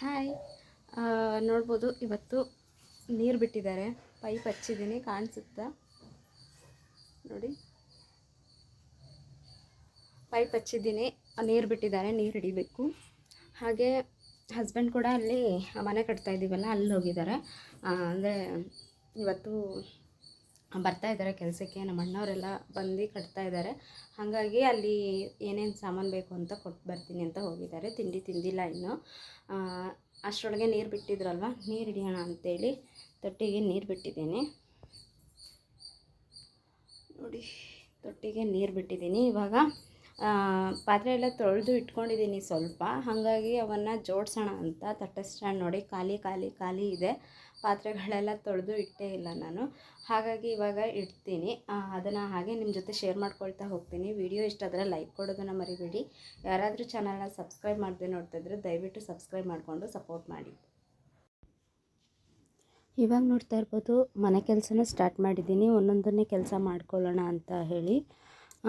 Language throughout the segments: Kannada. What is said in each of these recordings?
ಹಾಯ್ ನೋಡ್ಬೋದು ಇವತ್ತು ನೀರು ಬಿಟ್ಟಿದ್ದಾರೆ. ಪೈಪ್ ಹಚ್ಚಿದ್ದೀನಿ, ಕಾಣಿಸುತ್ತಾ? ನೋಡಿ. ಪೈಪ್ ಹಚ್ಚಿದ್ದೀನಿ, ನೀರು ಬಿಟ್ಟಿದ್ದಾರೆ, ನೀರು ಹಿಡಿಬೇಕು. ಹಾಗೆ ಹಸ್ಬೆಂಡ್ ಕೂಡ ಅಲ್ಲಿ ಮನೆ ಕಟ್ತಾ ಇದ್ದೀವಲ್ಲ ಅಲ್ಲಿ ಹೋಗಿದ್ದಾರೆ ಅಂದರೆ ಇವತ್ತು ಬರ್ತಾ ಇದ್ದಾರೆ ಕೆಲಸಕ್ಕೆ, ನಮ್ಮ ಅಣ್ಣವರೆಲ್ಲ ಬಂದು ಕಟ್ತಾ ಇದ್ದಾರೆ. ಹಾಗಾಗಿ ಅಲ್ಲಿ ಏನೇನು ಸಾಮಾನು ಬೇಕು ಅಂತ ಕೊಟ್ಟು ಬರ್ತೀನಿ ಅಂತ ಹೋಗಿದ್ದಾರೆ. ತಿಂಡಿ ತಿಂದಿಲ್ಲ ಇನ್ನು. ಅಷ್ಟರೊಳಗೆ ನೀರು ಬಿಟ್ಟಿದ್ರಲ್ವ? ನೀರು ಹಿಡಿಯೋಣ ಅಂತೇಳಿ ತೊಟ್ಟಿಗೆ ನೀರು ಬಿಟ್ಟಿದ್ದೀನಿ. ನೋಡಿ, ತೊಟ್ಟಿಗೆ ನೀರು ಬಿಟ್ಟಿದ್ದೀನಿ ಇವಾಗ. ಪಾತ್ರೆ ಎಲ್ಲ ತೊಳೆದು ಇಟ್ಕೊಂಡಿದ್ದೀನಿ ಸ್ವಲ್ಪ. ಹಾಗಾಗಿ ಅವನ್ನು ಜೋಡಿಸೋಣ ಅಂತ ತಟ್ಟೆ ಸ್ಟ್ಯಾಂಡ್ ನೋಡಿ. ಖಾಲಿ ಖಾಲಿ ಖಾಲಿ ಇದೆ. ಪಾತ್ರೆಗಳೆಲ್ಲ ತೊಳೆದು ಇಟ್ಟೇ ಇಲ್ಲ ನಾನು. ಹಾಗಾಗಿ ಇವಾಗ ಇಡ್ತೀನಿ. ಅದನ್ನು ಹಾಗೆ ನಿಮ್ಮ ಜೊತೆ ಶೇರ್ ಮಾಡ್ಕೊಳ್ತಾ ಹೋಗ್ತೀನಿ. ವಿಡಿಯೋ ಇಷ್ಟ ಆದರೆ ಲೈಕ್ ಕೊಡೋದನ್ನು ಮರಿಬೇಡಿ. ಯಾರಾದರೂ ಚಾನಲ್ನ ಸಬ್ಸ್ಕ್ರೈಬ್ ಮಾಡದೆ ನೋಡ್ತಾ ಇದ್ರೆ ದಯವಿಟ್ಟು ಸಬ್ಸ್ಕ್ರೈಬ್ ಮಾಡಿಕೊಂಡು ಸಪೋರ್ಟ್ ಮಾಡಿ. ಇವಾಗ ನೋಡ್ತಾ ಇರ್ಬೋದು, ಮನೆ ಕೆಲಸನ ಸ್ಟಾರ್ಟ್ ಮಾಡಿದ್ದೀನಿ. ಒಂದೊಂದನ್ನೇ ಕೆಲಸ ಮಾಡ್ಕೊಳ್ಳೋಣ ಅಂತ ಹೇಳಿ.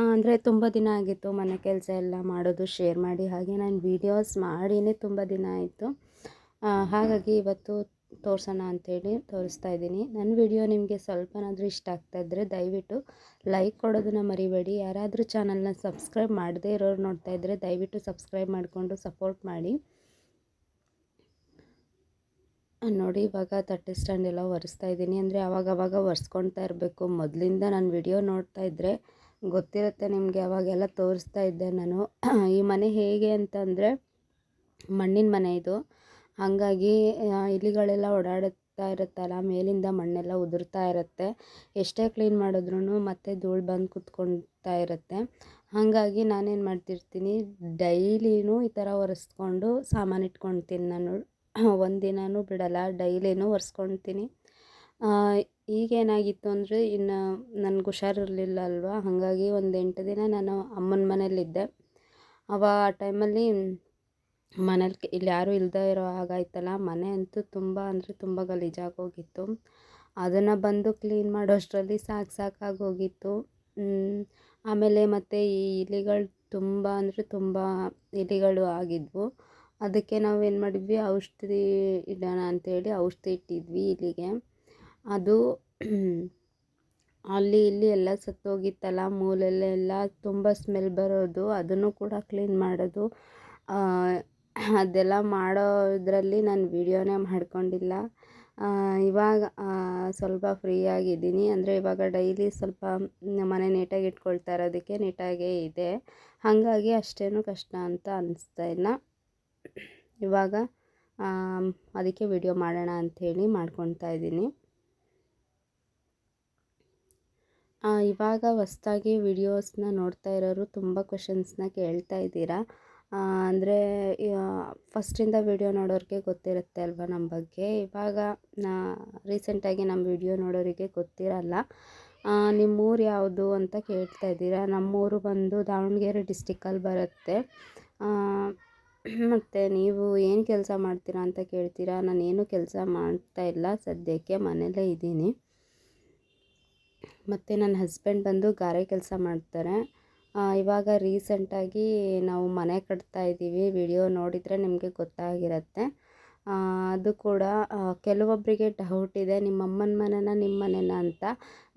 ಅಂದರೆ ತುಂಬ ದಿನ ಆಗಿತ್ತು ಮನೆ ಕೆಲಸ ಎಲ್ಲ ಮಾಡೋದು ಶೇರ್ ಮಾಡಿ, ಹಾಗೆ ನಾನು ವೀಡಿಯೋಸ್ ಮಾಡಿಯೇ ತುಂಬ ದಿನ ಆಯಿತು. ಹಾಗಾಗಿ ಇವತ್ತು ತೋರಿಸೋಣ ಅಂಥೇಳಿ ತೋರಿಸ್ತಾ ಇದ್ದೀನಿ. ನನ್ನ ವಿಡಿಯೋ ನಿಮಗೆ ಸ್ವಲ್ಪನಾದರೂ ಇಷ್ಟ ಆಗ್ತಾ ಇದ್ದರೆ ದಯವಿಟ್ಟು ಲೈಕ್ ಕೊಡೋದನ್ನು ಮರಿಬೇಡಿ. ಯಾರಾದರೂ ಚಾನಲ್ನ ಸಬ್ಸ್ಕ್ರೈಬ್ ಮಾಡದೇ ಇರೋರು ನೋಡ್ತಾ ಇದ್ದರೆ ದಯವಿಟ್ಟು ಸಬ್ಸ್ಕ್ರೈಬ್ ಮಾಡಿಕೊಂಡು ಸಪೋರ್ಟ್ ಮಾಡಿ. ನೋಡಿ ಇವಾಗ ತಟ್ಟೆ ಸ್ಟ್ಯಾಂಡ್ ಎಲ್ಲ ಒರೆಸ್ತಾ ಇದ್ದೀನಿ. ಅಂದರೆ ಅವಾಗವಾಗ ಒರೆಸ್ಕೊಳ್ತಾ ಇರಬೇಕು. ಮೊದಲಿಂದ ನಾನು ವಿಡಿಯೋ ನೋಡ್ತಾ ಇದ್ದರೆ ಗೊತ್ತಿರುತ್ತೆ ನಿಮಗೆ ಅವಾಗೆಲ್ಲ ತೋರಿಸ್ತಾ ಇದ್ದೆ ನಾನು. ಈ ಮನೆ ಹೇಗೆ ಅಂತಂದರೆ ಮಣ್ಣಿನ ಮನೆ ಇದು. ಹಾಗಾಗಿ ಇಲಿಗಳೆಲ್ಲ ಓಡಾಡುತ್ತಾ ಇರುತ್ತಲ್ಲ, ಮೇಲಿಂದ ಮಣ್ಣೆಲ್ಲ ಉದುರ್ತಾ ಇರುತ್ತೆ. ಎಷ್ಟೇ ಕ್ಲೀನ್ ಮಾಡಿದ್ರೂ ಮತ್ತೆ ಧೂಳು ಬಂದು ಕುತ್ಕೊಳ್ತಾ ಇರುತ್ತೆ. ಹಾಗಾಗಿ ನಾನೇನು ಮಾಡ್ತಿರ್ತೀನಿ, ಡೈಲಿನೂ ಈ ಥರ ಒರೆಸ್ಕೊಂಡು ಸಾಮಾನು ಇಟ್ಕೊಳ್ತೀನಿ ನಾನು. ಒಂದಿನನೂ ಬಿಡಲ್ಲ, ಡೈಲಿನೂ ಒರೆಸ್ಕೊಳ್ತೀನಿ ಈಗೇನಾಗಿತ್ತು ಅಂದರೆ ಇನ್ನು ನನಗೆ ಹುಷಾರಿರಲಿಲ್ಲ ಅಲ್ವಾ ಹಾಗಾಗಿ ಒಂದು ಎಂಟು ದಿನ ನಾನು ಅಮ್ಮನ ಮನೇಲಿದ್ದೆ ಅವ ಆ ಟೈಮಲ್ಲಿ ಮನೇಲಿ ಇಲ್ಲಿ ಯಾರೂ ಇಲ್ಲದೇ ಇರೋ ಹಾಗಾಯ್ತಲ್ಲ, ಮನೆ ಅಂತೂ ತುಂಬ ಅಂದರೆ ತುಂಬ ಗಲೀಜಾಗೋಗಿತ್ತು. ಅದನ್ನು ಬಂದು ಕ್ಲೀನ್ ಮಾಡೋಷ್ಟರಲ್ಲಿ ಸಾಕು ಸಾಕಾಗೋಗಿತ್ತು ಆಮೇಲೆ ಮತ್ತು ಈ ಇಲಿಗಳು ತುಂಬ ಅಂದರೆ ತುಂಬ ಇಲಿಗಳು ಆಗಿದ್ವು. ಅದಕ್ಕೆ ನಾವು ಏನು ಮಾಡಿದ್ವಿ, ಔಷಧಿ ಇಡೋಣ ಅಂತೇಳಿ ಔಷಧಿ ಇಟ್ಟಿದ್ವಿ ಇಲ್ಲಿಗೆ ಅದು ಅಲ್ಲಿ ಇಲ್ಲಿ ಎಲ್ಲ ಸತ್ತೋಗಿತ್ತಲ್ಲ ಮೂಲೆಯಲ್ಲೆಲ್ಲ ತುಂಬ ಸ್ಮೆಲ್ ಬರೋದು, ಅದನ್ನು ಕೂಡ ಕ್ಲೀನ್ ಮಾಡೋದು. ಅದೆಲ್ಲ ಮಾಡೋದ್ರಲ್ಲಿ ನಾನು ವೀಡಿಯೋನೇ ಮಾಡ್ಕೊಂಡಿಲ್ಲ. ಇವಾಗ ಸ್ವಲ್ಪ ಫ್ರೀ ಆಗಿದ್ದೀನಿ. ಅಂದರೆ ಇವಾಗ ಡೈಲಿ ಸ್ವಲ್ಪ ಮನೆ ನೀಟಾಗಿ ಇಟ್ಕೊಳ್ತಾ ಇರೋದಕ್ಕೆ ನೀಟಾಗೇ ಇದೆ. ಹಾಗಾಗಿ ಅಷ್ಟೇನು ಕಷ್ಟ ಅಂತ ಅನ್ನಿಸ್ತಾ ಇಲ್ಲ. ಇವಾಗ ಅದಕ್ಕೆ ವಿಡಿಯೋ ಮಾಡೋಣ ಅಂಥೇಳಿ ಮಾಡ್ಕೊತಾ ಇದ್ದೀನಿ ಆ, ಇವಾಗ ಹೊಸ್ದಾಗಿ ವಿಡಿಯೋಸ್ನ ನೋಡ್ತಾ ಇರೋರು ತುಂಬ ಕ್ವೆಶನ್ಸ್ನ ಕೇಳ್ತಾ ಇದ್ದೀರಾ? ಅಂದರೆ ಫಸ್ಟಿಂದ ವಿಡಿಯೋ ನೋಡೋರಿಗೆ ಗೊತ್ತಿರುತ್ತೆ ಅಲ್ವಾ ನಮ್ಮ ಬಗ್ಗೆ? ಇವಾಗ ನಾ ರೀಸೆಂಟಾಗಿ ನಮ್ಮ ವಿಡಿಯೋ ನೋಡೋರಿಗೆ ಗೊತ್ತಿರಲ್ಲ. ನಿಮ್ಮೂರು ಯಾವುದು ಅಂತ ಕೇಳ್ತಾ ಇದ್ದೀರಾ? ನಮ್ಮೂರು ಬಂದು ದಾವಣಗೆರೆ ಡಿಸ್ಟಿಕ್ಕಲ್ಲಿ ಬರುತ್ತೆ. ಮತ್ತು ನೀವು ಏನು ಕೆಲಸ ಮಾಡ್ತೀರಾ ಅಂತ ಕೇಳ್ತೀರಾ? ನಾನು ಏನೂ ಕೆಲಸ ಮಾಡ್ತಾ ಇಲ್ಲ ಸದ್ಯಕ್ಕೆ, ಮನೇಲೇ ಇದ್ದೀನಿ. ಮತ್ತು ನನ್ನ ಹಸ್ಬೆಂಡ್ ಬಂದು ಗಾರೆ ಕೆಲಸ ಮಾಡ್ತಾರೆ. ಇವಾಗ ರೀಸೆಂಟಾಗಿ ನಾವು ಮನೆ ಕಟ್ತಾ ಇದ್ದೀವಿ. ವಿಡಿಯೋ ನೋಡಿದರೆ ನಿಮಗೆ ಗೊತ್ತಾಗಿರುತ್ತೆ. ಅದು ಕೂಡ ಕೆಲವೊಬ್ಬರಿಗೆ ಡೌಟ್ ಇದೆ. ನಿಮ್ಮ ಅಮ್ಮನ ಮನೆನ ನಿಮ್ಮ ಮನೆನ ಅಂತ.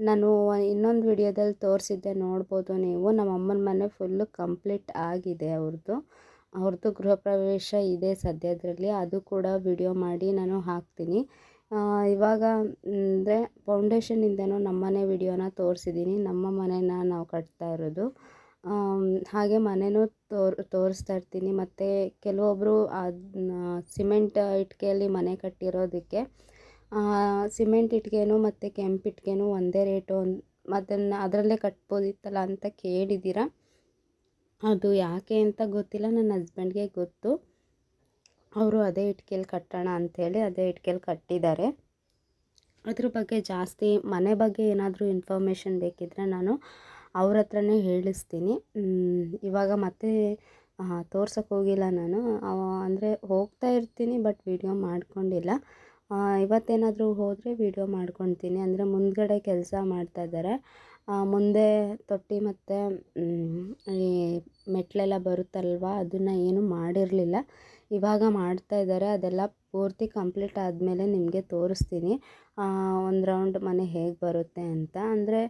ನಾನು ಇನ್ನೊಂದು ವಿಡಿಯೋದಲ್ಲಿ ತೋರಿಸಿದ್ದೆ. ನೋಡ್ಬೋದು ನೀವು. ನಮ್ಮ ಅಮ್ಮನ ಮನೆ ಫುಲ್ಲು ಕಂಪ್ಲೀಟ್ ಆಗಿದೆ ಅವ್ರದ್ದು ಅವ್ರದ್ದು ಗೃಹ ಪ್ರವೇಶ ಇದೆ ಸದ್ಯದರಲ್ಲಿ. ಅದು ಕೂಡ ವಿಡಿಯೋ ಮಾಡಿ ನಾನು ಹಾಕ್ತೀನಿ. ಇವಾಗ ಅಂದರೆ ಫೌಂಡೇಶನಿಂದನೂ ನಮ್ಮನೆ ವಿಡಿಯೋನ ತೋರಿಸಿದ್ದೀನಿ ನಮ್ಮ ಮನೇನ ನಾವು ಕಟ್ತಾ ಇರೋದು. ಹಾಗೆ ಮನೆನೂ ತೋರ್, ತೋರಿಸ್ತಾ ಇರ್ತೀನಿ. ಮತ್ತು ಕೆಲವೊಬ್ಬರು ಅದನ್ನ ಸಿಮೆಂಟ್ ಇಟ್ಟಿಗೆಯಲ್ಲಿ ಮನೆ ಕಟ್ಟಿರೋದಕ್ಕೆ ಸಿಮೆಂಟ್ ಇಟ್ಟಿಗೆನೂ ಮತ್ತು ಕೆಂಪು ಇಟ್ಟಿಗೆನೂ ಒಂದೇ ರೇಟು ಅದನ್ನು ಅದರಲ್ಲೇ ಕಟ್ಬೋದಿತ್ತಲ್ಲ ಅಂತ ಕೇಳಿದ್ದೀರ ಅದು ಯಾಕೆ ಅಂತ ಗೊತ್ತಿಲ್ಲ. ನನ್ನ ಹಸ್ಬೆಂಡ್ಗೆ ಗೊತ್ತು. ಅವರು ಅದೇ ಇಟ್ಕೇಲಿ ಕಟ್ಟೋಣ ಅಂಥೇಳಿ ಅದೇ ಇಟ್ಕೆಲಿ ಕಟ್ಟಿದ್ದಾರೆ. ಅದ್ರ ಬಗ್ಗೆ ಜಾಸ್ತಿ ಮನೆ ಬಗ್ಗೆ ಏನಾದರೂ ಇನ್ಫಾರ್ಮೇಷನ್ ಬೇಕಿದ್ದರೆ ನಾನು ಅವ್ರ ಹತ್ರನೇ ಹೇಳಿಸ್ತೀನಿ. ಇವಾಗ ಮತ್ತೆ ತೋರ್ಸೋಕ್ಕೆ ಹೋಗಿಲ್ಲ ನಾನು. ಅಂದರೆ ಹೋಗ್ತಾ ಇರ್ತೀನಿ ಬಟ್ ವೀಡಿಯೋ ಮಾಡ್ಕೊಂಡಿಲ್ಲ. ಇವತ್ತೇನಾದರೂ ಹೋದರೆ ವಿಡಿಯೋ ಮಾಡ್ಕೊತೀನಿ. ಅಂದರೆ ಮುಂದ್ಗಡೆ ಕೆಲಸ ಮಾಡ್ತಾ ಇದ್ದಾರೆ. ಮುಂದೆ ತೊಟ್ಟಿ ಮತ್ತು ಈ ಮೆಟ್ಲೆಲ್ಲ ಬರುತ್ತಲ್ವ, ಅದನ್ನು ಏನೂ ಮಾಡಿರಲಿಲ್ಲ. ಇವಾಗ ಮಾಡ್ತಾ ಇದ್ದಾರೆ, ಅದೆಲ್ಲ ಪೂರ್ತಿ ಕಂಪ್ಲೀಟ್ ಆದಮೇಲೆ ನಿಮಗೆ ತೋರಿಸ್ತೀನಿ. ಒಂದು ರೌಂಡ್ ಮನೆ ಹೇಗೆ ಬರುತ್ತೆ ಅಂತ. ಅಂದರೆ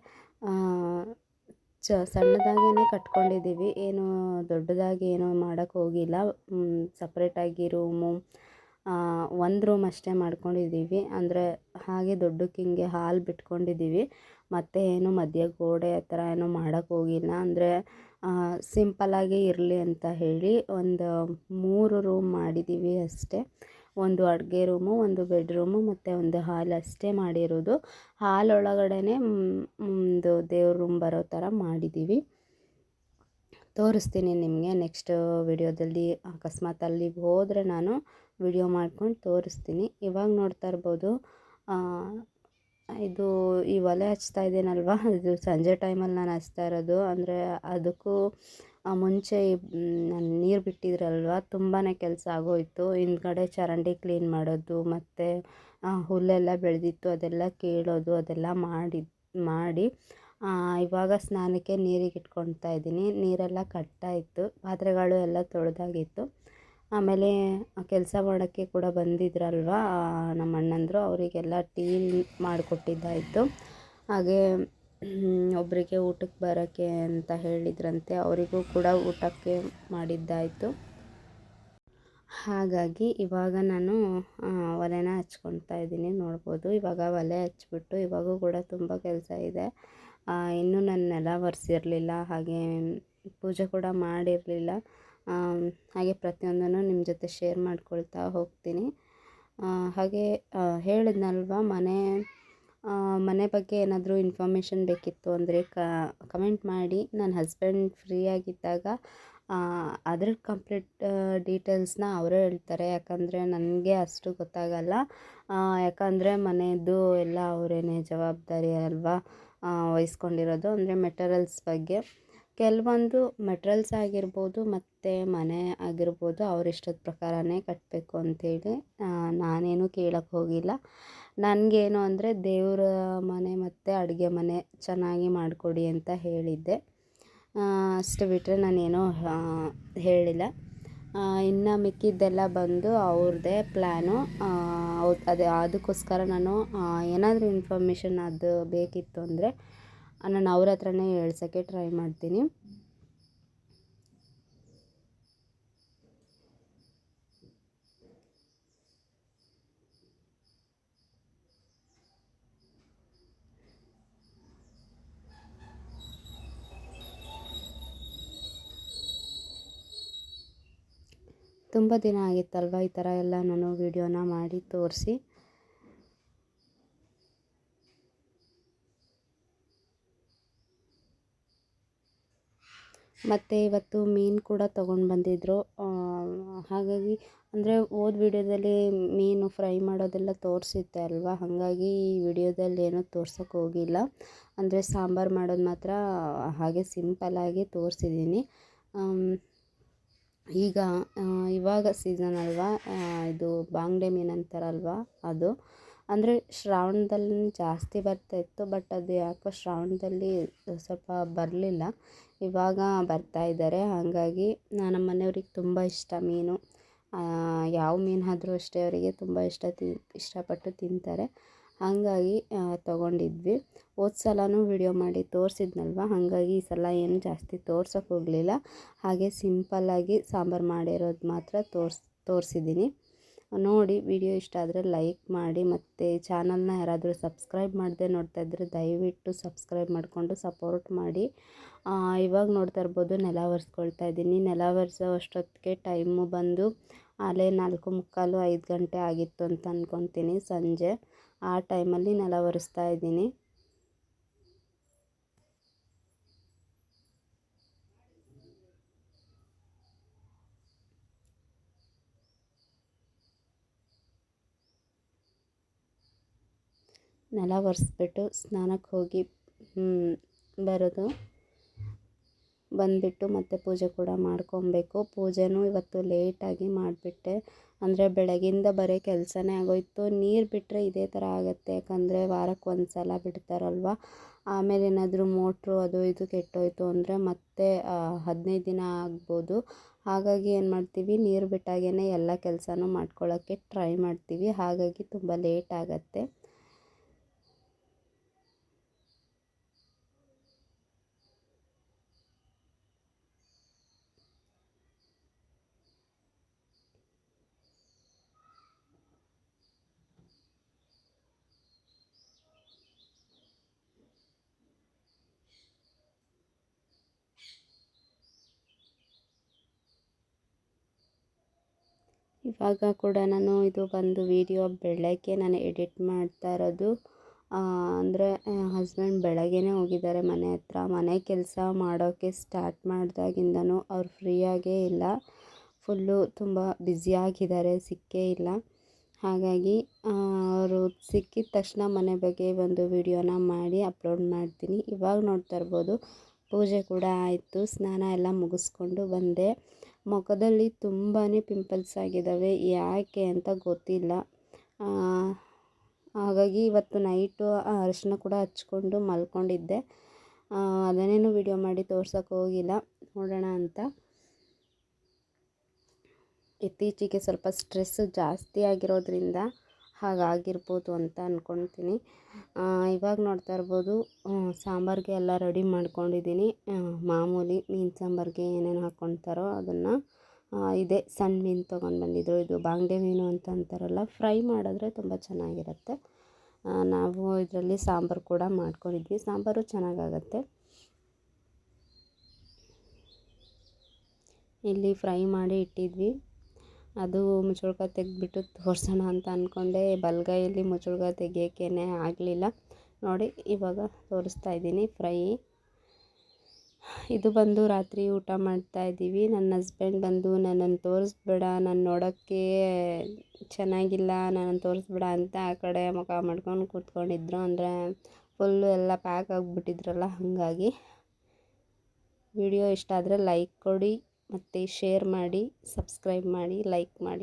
ಚ ಸಣ್ಣದಾಗೇ ಕಟ್ಕೊಂಡಿದ್ದೀವಿ. ಏನು ದೊಡ್ಡದಾಗಿ ಏನೂ ಮಾಡೋಕ್ಕೆ ಹೋಗಿಲ್ಲ. ಸಪ್ರೇಟಾಗಿ ರೂಮು ಒಂದು ರೂಮ್ ಅಷ್ಟೇ ಮಾಡ್ಕೊಂಡಿದ್ದೀವಿ ಅಂದರೆ ಹಾಗೆ ದೊಡ್ಡಕ್ಕೆ ಹಿಂಗೆ ಹಾಲ್ ಬಿಟ್ಕೊಂಡಿದ್ದೀವಿ ಮತ್ತೆ ಏನು ಮಧ್ಯ ಗೋಡೆ ಆ ಥರ ಏನು ಮಾಡೋಕ್ಕೆ ಹೋಗಿಲ್ಲ. ಅಂದರೆ ಸಿಂಪಲ್ಲಾಗೇ ಇರಲಿ ಅಂತ ಹೇಳಿ ಒಂದು ಮೂರು ರೂಮ್ ಮಾಡಿದ್ದೀವಿ ಅಷ್ಟೇ. ಒಂದು ಅಡುಗೆ ರೂಮು ಒಂದು ಬೆಡ್ರೂಮು ಮತ್ತು ಒಂದು ಹಾಲ್ ಅಷ್ಟೇ ಮಾಡಿರೋದು. ಹಾಲ್ ಒಳಗಡೆನೇ ಒಂದು ದೇವ್ರ ರೂಮ್ ಬರೋ ಥರ ಮಾಡಿದ್ದೀವಿ ತೋರಿಸ್ತೀನಿ ನಿಮಗೆ ನೆಕ್ಸ್ಟ್ ವಿಡಿಯೋದಲ್ಲಿ. ಅಕಸ್ಮಾತ್ ಅಲ್ಲಿಗೆ ಹೋದರೆ ನಾನು ವಿಡಿಯೋ ಮಾಡ್ಕೊಂಡು ತೋರಿಸ್ತೀನಿ. ಇವಾಗ ನೋಡ್ತಾ ಇರ್ಬೋದು. ಇದು ಈ ಒಲೆ ಹಚ್ತಾ ಇದ್ದೀನಲ್ವ ಇದು ಸಂಜೆ ಟೈಮಲ್ಲಿ ನಾನು ಹಚ್ತಾ ಇರೋದು. ಅಂದರೆ ಅದಕ್ಕೂ ಮುಂಚೆ ನಾನು ನೀರು ಬಿಟ್ಟಿದ್ರಲ್ವ? ತುಂಬಾ ಕೆಲಸ ಆಗೋಯಿತು. ಹಿಂದ್ಗಡೆ ಚರಂಡಿ ಕ್ಲೀನ್ ಮಾಡೋದು, ಮತ್ತು ಹುಲ್ಲೆಲ್ಲ ಬೆಳೆದಿತ್ತು, ಅದೆಲ್ಲ ಕೀಳೋದು, ಅದೆಲ್ಲ ಮಾಡಿ ಮಾಡಿ ಇವಾಗ ಸ್ನಾನಕ್ಕೆ ನೀರಿಗೆ ಇಟ್ಕೊಳ್ತಾ ಇದ್ದೀನಿ. ನೀರೆಲ್ಲ ಕಟ್ಟಾಯಿತ್ತು ಪಾತ್ರೆಗಳು ಎಲ್ಲ ತೊಳೆದಾಗಿತ್ತು. ಆಮೇಲೆ ಕೆಲಸ ಮಾಡೋಕ್ಕೆ ಕೂಡ ಬಂದಿದ್ರಲ್ವ? ನಮ್ಮ ಅಣ್ಣಂದರು ಅವರಿಗೆಲ್ಲ ಟೀ ಮಾಡಿಕೊಟ್ಟಿದ್ದಾಯಿತು. ಹಾಗೆ ಒಬ್ಬರಿಗೆ ಊಟಕ್ಕೆ ಬರೋಕ್ಕೆ ಅಂತ ಹೇಳಿದ್ರಂತೆ. ಅವರಿಗೂ ಕೂಡ ಊಟಕ್ಕೆ ಮಾಡಿದ್ದಾಯಿತು. ಹಾಗಾಗಿ ಇವಾಗ ನಾನು ಒಲೆನ ಹಚ್ಕೊಳ್ತಾ ಇದ್ದೀನಿ. ನೋಡ್ಬೋದು. ಇವಾಗ ಒಲೆ ಹಚ್ಬಿಟ್ಟು ಇವಾಗೂ ಕೂಡ ತುಂಬ ಕೆಲಸ ಇದೆ. ಇನ್ನೂ ನಾನು ನೆಲ ಒರೆಸಿರಲಿಲ್ಲ, ಹಾಗೆ ಪೂಜೆ ಕೂಡ ಮಾಡಿರಲಿಲ್ಲ. ಹಾಗೆ ಪ್ರತಿಯೊಂದನ್ನು ನಿಮ್ಮ ಜೊತೆ ಶೇರ್ ಮಾಡ್ಕೊಳ್ತಾ ಹೋಗ್ತೀನಿ. ಹಾಗೆ ಹೇಳಿದ್ನಲ್ವ, ಮನೆ ಮನೆ ಬಗ್ಗೆ ಏನಾದರೂ ಇನ್ಫಾರ್ಮೇಷನ್ ಬೇಕಿತ್ತು ಅಂದರೆ ಕಮೆಂಟ್ ಮಾಡಿ. ನನ್ನ ಹಸ್ಬೆಂಡ್ ಫ್ರೀಯಾಗಿದ್ದಾಗ ಅದ್ರ ಕಂಪ್ಲೀಟ್ ಡೀಟೇಲ್ಸ್ನ ಅವರೇ ಹೇಳ್ತಾರೆ. ಯಾಕಂದರೆ ನನಗೆ ಅಷ್ಟು ಗೊತ್ತಾಗಲ್ಲ. ಯಾಕಂದರೆ ಮನೆಯದ್ದು ಎಲ್ಲ ಅವರೇನೆ ಜವಾಬ್ದಾರಿ ಅಲ್ವಾ? ವಹಿಸ್ಕೊಂಡಿರೋದು. ಅಂದರೆ ಮೆಟರಲ್ಸ್ ಬಗ್ಗೆ. ಕೆಲವೊಂದು ಮೆಟ್ರಲ್ಸ್ ಆಗಿರ್ಬೋದು, ಮತ್ತು ಮನೆ ಆಗಿರ್ಬೋದು, ಅವ್ರ ಇಷ್ಟದ ಪ್ರಕಾರನೇ ಕಟ್ಟಬೇಕು ಅಂತೇಳಿ ನಾನೇನು ಕೇಳಕ್ಕೆ ಹೋಗಿಲ್ಲ. ನನಗೇನು ಅಂದರೆ ದೇವರ ಮನೆ ಮತ್ತು ಅಡುಗೆ ಮನೆ ಚೆನ್ನಾಗಿ ಮಾಡಿಕೊಡಿ ಅಂತ ಹೇಳಿದ್ದೆ. ಅಷ್ಟು ಬಿಟ್ಟರೆ ನಾನೇನು ಹೇಳಿಲ್ಲ. ಇನ್ನು ಮಿಕ್ಕಿದ್ದೆಲ್ಲ ಬಂದು ಅವ್ರದ್ದೇ ಪ್ಲ್ಯಾನು ಅದೇ ಅದಕ್ಕೋಸ್ಕರ ನಾನು ಏನಾದರೂ ಇನ್ಫಾರ್ಮೇಷನ್ ಅದು ಬೇಕಿತ್ತು ಅಂದರೆ ನಾನು ಅವ್ರ ಹತ್ರನೇ ಹೇಳ್ಸೋಕ್ಕೆ ಟ್ರೈ ಮಾಡ್ತೀನಿ. ತುಂಬ ದಿನ ಆಗಿತ್ತಲ್ವ ಈ ಥರ ಎಲ್ಲ ನಾನು ವೀಡಿಯೋನ ಮಾಡಿ ತೋರಿಸಿ. ಮತ್ತು ಇವತ್ತು ಮೀನು ಕೂಡ ತೊಗೊಂಡು ಬಂದಿದ್ದರು ಹಾಗಾಗಿ ಅಂದರೆ ಹೋದ ವಿಡಿಯೋದಲ್ಲಿ ಮೀನು ಫ್ರೈ ಮಾಡೋದೆಲ್ಲ ತೋರಿಸಿದ್ದೆ ಅಲ್ವಾ? ಹಾಗಾಗಿ ಈ ವಿಡಿಯೋದಲ್ಲಿ ಏನೂ ತೋರ್ಸೋಕ್ಕೆ ಹೋಗಿಲ್ಲ. ಅಂದರೆ ಸಾಂಬಾರು ಮಾಡೋದು ಮಾತ್ರ ಹಾಗೆ ಸಿಂಪಲ್ಲಾಗಿ ತೋರಿಸಿದ್ದೀನಿ. ಈಗ ಇವಾಗ ಸೀಸನ್ ಅಲ್ವಾ? ಇದು ಬಾಂಗ್ಡೆ ಮೀನು ಅಂತಾರಲ್ವಾ ಅದು? ಅಂದರೆ ಶ್ರಾವಣದಲ್ಲಿ ಜಾಸ್ತಿ ಬರ್ತಾ ಇತ್ತು ಬಟ್ ಅದು ಯಾಕೋ ಶ್ರಾವಣದಲ್ಲಿ ಸ್ವಲ್ಪ ಬರಲಿಲ್ಲ. ಇವಾಗ ಬರ್ತಾ ಇದ್ದಾರೆ ಹಾಗಾಗಿ ನಮ್ಮ ಮನೆಯವ್ರಿಗೆ ತುಂಬ ಇಷ್ಟ ಮೀನು. ಯಾವ ಮೀನು ಆದರೂ ಅಷ್ಟೇ ಅವರಿಗೆ ತುಂಬ ಇಷ್ಟ ತಿ, ಇಷ್ಟಪಟ್ಟು ತಿಂತಾರೆ. ಹಾಗಾಗಿ ತೊಗೊಂಡಿದ್ವಿ. ಹೋದ ಸಲವೂ ವಿಡಿಯೋ ಮಾಡಿ ತೋರಿಸಿದ್ನಲ್ವ? ಹಾಗಾಗಿ ಈ ಸಲ ಏನು ಜಾಸ್ತಿ ತೋರ್ಸೋಕೆ ಹೋಗಲಿಲ್ಲ. ಹಾಗೆ ಸಿಂಪಲ್ಲಾಗಿ ಸಾಂಬಾರು ಮಾಡಿರೋದು ಮಾತ್ರ ತೋರ್ಸಿ ತೋರಿಸಿದ್ದೀನಿ ನೋಡಿ ವಿಡಿಯೋ ಇಷ್ಟ ಆದರೆ ಲೈಕ್ ಮಾಡಿ, ಮತ್ತು ಚಾನಲ್ನ ಯಾರಾದರೂ ಸಬ್ಸ್ಕ್ರೈಬ್ ಮಾಡದೆ ನೋಡ್ತಾ ಇದ್ದರೆ ದಯವಿಟ್ಟು ಸಬ್ಸ್ಕ್ರೈಬ್ ಮಾಡಿಕೊಂಡು ಸಪೋರ್ಟ್ ಮಾಡಿ. ಇವಾಗ ನೋಡ್ತಾ ಇರ್ಬೋದು, ನೆಲ ಒರೆಸ್ಕೊಳ್ತಾ ಇದ್ದೀನಿ. ನೆಲ ಒರೆಸೋ ಅಷ್ಟೊತ್ತಿಗೆ ಟೈಮು ಬಂದು ಅಲ್ಲೇ ನಾಲ್ಕು ಮುಕ್ಕಾಲು ಐದು ಗಂಟೆ ಆಗಿತ್ತು ಅಂತ ಅಂದ್ಕೊತೀನಿ ಸಂಜೆ. ಆ ಟೈಮಲ್ಲಿ ನೆಲ ಒರೆಸ್ತಾ ಇದ್ದೀನಿ. ನೆಲ ಒರೆಸ್ಬಿಟ್ಟು ಸ್ನಾನಕ್ಕೆ ಹೋಗಿ ಬರೋದು. ಬಂದುಬಿಟ್ಟು ಮತ್ತೆ ಪೂಜೆ ಕೂಡ ಮಾಡ್ಕೊಬೇಕು. ಪೂಜೆನೂ ಇವತ್ತು ಲೇಟಾಗಿ ಮಾಡಿಬಿಟ್ಟೆ. ಅಂದರೆ ಬೆಳಗಿಂದ ಬರೀ ಕೆಲಸನೇ ಆಗೋಯಿತು. ನೀರು ಬಿಟ್ಟರೆ ಇದೇ ಥರ ಆಗುತ್ತೆ. ಯಾಕಂದರೆ ವಾರಕ್ಕೆ ಒಂದು ಸಲ ಬಿಡ್ತಾರಲ್ವ? ಆಮೇಲೆ ಏನಾದರೂ ಮೋಟ್ರು ಅದು ಇದು ಕೆಟ್ಟೋಯಿತು ಅಂದರೆ ಮತ್ತೆ ಹದಿನೈದು ದಿನ ಆಗ್ಬೋದು. ಹಾಗಾಗಿ ಏನು ಮಾಡ್ತೀವಿ? ನೀರು ಬಿಟ್ಟಾಗೇ ಎಲ್ಲ ಕೆಲಸನೂ ಮಾಡ್ಕೊಳ್ಳೋಕ್ಕೆ ಟ್ರೈ ಮಾಡ್ತೀವಿ. ಹಾಗಾಗಿ ತುಂಬ ಲೇಟ್ ಆಗುತ್ತೆ. ಇವಾಗ ಕೂಡ ನಾನು ಇದು ಬಂದು ವಿಡಿಯೋ ಬೆಳಗ್ಗೆ ನಾನು ಎಡಿಟ್ ಮಾಡ್ತಾ ಇರೋದು. ಅಂದರೆ ಹಸ್ಬೆಂಡ್ ಬೆಳಗ್ಗೆನೇ ಹೋಗಿದ್ದಾರೆ ಮನೆ ಹತ್ರ. ಮನೆ ಕೆಲಸ ಮಾಡೋಕ್ಕೆ ಸ್ಟಾರ್ಟ್ ಮಾಡಿದಾಗಿಂದನೂ ಅವ್ರು ಫ್ರೀಯಾಗೇ ಇಲ್ಲ. ಫುಲ್ಲು ತುಂಬ ಬ್ಯುಸಿಯಾಗಿದ್ದಾರೆ ಸಿಕ್ಕೇ ಇಲ್ಲ. ಹಾಗಾಗಿ ಅವರು ಸಿಕ್ಕಿದ ತಕ್ಷಣ ಮನೆ ಬಗ್ಗೆ ಒಂದು ವಿಡಿಯೋನ ಮಾಡಿ ಅಪ್ಲೋಡ್ ಮಾಡ್ತೀನಿ. ಇವಾಗ ನೋಡ್ತಾ ಇರ್ಬೋದು. ಪೂಜೆ ಕೂಡ ಆಯಿತು. ಸ್ನಾನ ಎಲ್ಲ ಮುಗಿಸ್ಕೊಂಡು ಬಂದೆ. ಮುಖದಲ್ಲಿ ತುಂಬಾ ಪಿಂಪಲ್ಸ್ ಆಗಿದ್ದಾವೆ ಯಾಕೆ ಅಂತ ಗೊತ್ತಿಲ್ಲ. ಹಾಗಾಗಿ ಇವತ್ತು ನೈಟು ಅರಿಶಿನ ಕೂಡ ಹಚ್ಕೊಂಡು ಮಲ್ಕೊಂಡಿದ್ದೆ. ಅದನ್ನೇನು ವಿಡಿಯೋ ಮಾಡಿ ತೋರ್ಸೋಕೆ ಹೋಗಿಲ್ಲ. ನೋಡೋಣ ಅಂತ. ಇತ್ತೀಚೆಗೆ ಸ್ವಲ್ಪ ಸ್ಟ್ರೆಸ್ ಜಾಸ್ತಿ ಆಗಿರೋದ್ರಿಂದ ಹಾಗಾಗಿರ್ಬೋದು ಅಂತ ಅಂದ್ಕೊಳ್ತೀನಿ ಇವಾಗ ನೋಡ್ತಾ ಇರ್ಬೋದು ಸಾಂಬಾರಿಗೆ ಎಲ್ಲ ರೆಡಿ ಮಾಡ್ಕೊಂಡಿದ್ದೀನಿ. ಮಾಮೂಲಿ ಮೀನು ಸಾಂಬಾರಿಗೆ ಏನೇನು ಹಾಕ್ಕೊಳ್ತಾರೋ ಅದನ್ನು ಇದೆ ಸಣ್ಣ ಮೀನು ತೊಗೊಂಡು ಬಂದಿದ್ದು ಇದು ಬಾಂಗ್ಡೆ ಮೀನು ಅಂತ ಅಂತಾರಲ್ಲ, ಫ್ರೈ ಮಾಡಿದ್ರೆ ತುಂಬ ಚೆನ್ನಾಗಿರುತ್ತೆ. ನಾವು ಇದರಲ್ಲಿ ಸಾಂಬಾರು ಕೂಡ ಮಾಡ್ಕೊಂಡಿದ್ವಿ. ಸಾಂಬಾರು ಚೆನ್ನಾಗಾಗತ್ತೆ. ಇಲ್ಲಿ ಫ್ರೈ ಮಾಡಿ ಇಟ್ಟಿದ್ವಿ. ಅದು ಮುಚ್ಚಳ್ಕ ತೆಗೆದ್ಬಿಟ್ಟು ತೋರಿಸೋಣ ಅಂತ ಅಂದ್ಕೊಂಡೆ ಬಲಗೈಯಲ್ಲಿ ಮುಚ್ಚಳ್ಕ ತೆಗಿಯೋಕ್ಕೇ ಆಗಲಿಲ್ಲ. ನೋಡಿ, ಇವಾಗ ತೋರಿಸ್ತಾ ಇದ್ದೀನಿ ಫ್ರೈ. ಇದು ಬಂದು ರಾತ್ರಿ ಊಟ ಮಾಡ್ತಾ ಇದ್ದೀವಿ. ನನ್ನ ಹಸ್ಬೆಂಡ್ ಬಂದು ನನ್ನನ್ನು ತೋರಿಸ್ಬೇಡ, ನಾನು ನೋಡೋಕ್ಕೆ ಚೆನ್ನಾಗಿಲ್ಲ, ನನ್ನನ್ನು ತೋರಿಸ್ಬೇಡ ಅಂತ ಆ ಕಡೆ ಮುಖ ಮಾಡ್ಕೊಂಡು ಕೂತ್ಕೊಂಡಿದ್ರು. ಅಂದರೆ ಫುಲ್ಲು ಎಲ್ಲ ಪ್ಯಾಕ್ ಆಗಿಬಿಟ್ಟಿದ್ರಲ್ಲ, ಹಾಗಾಗಿ. ವಿಡಿಯೋ ಇಷ್ಟ ಆದರೆ ಲೈಕ್ ಕೊಡಿ. ಮತ್ತು ಶೇರ್ ಮಾಡಿ ಸಬ್ಸ್ಕ್ರೈಬ್ ಮಾಡಿ ಲೈಕ್ ಮಾಡಿ.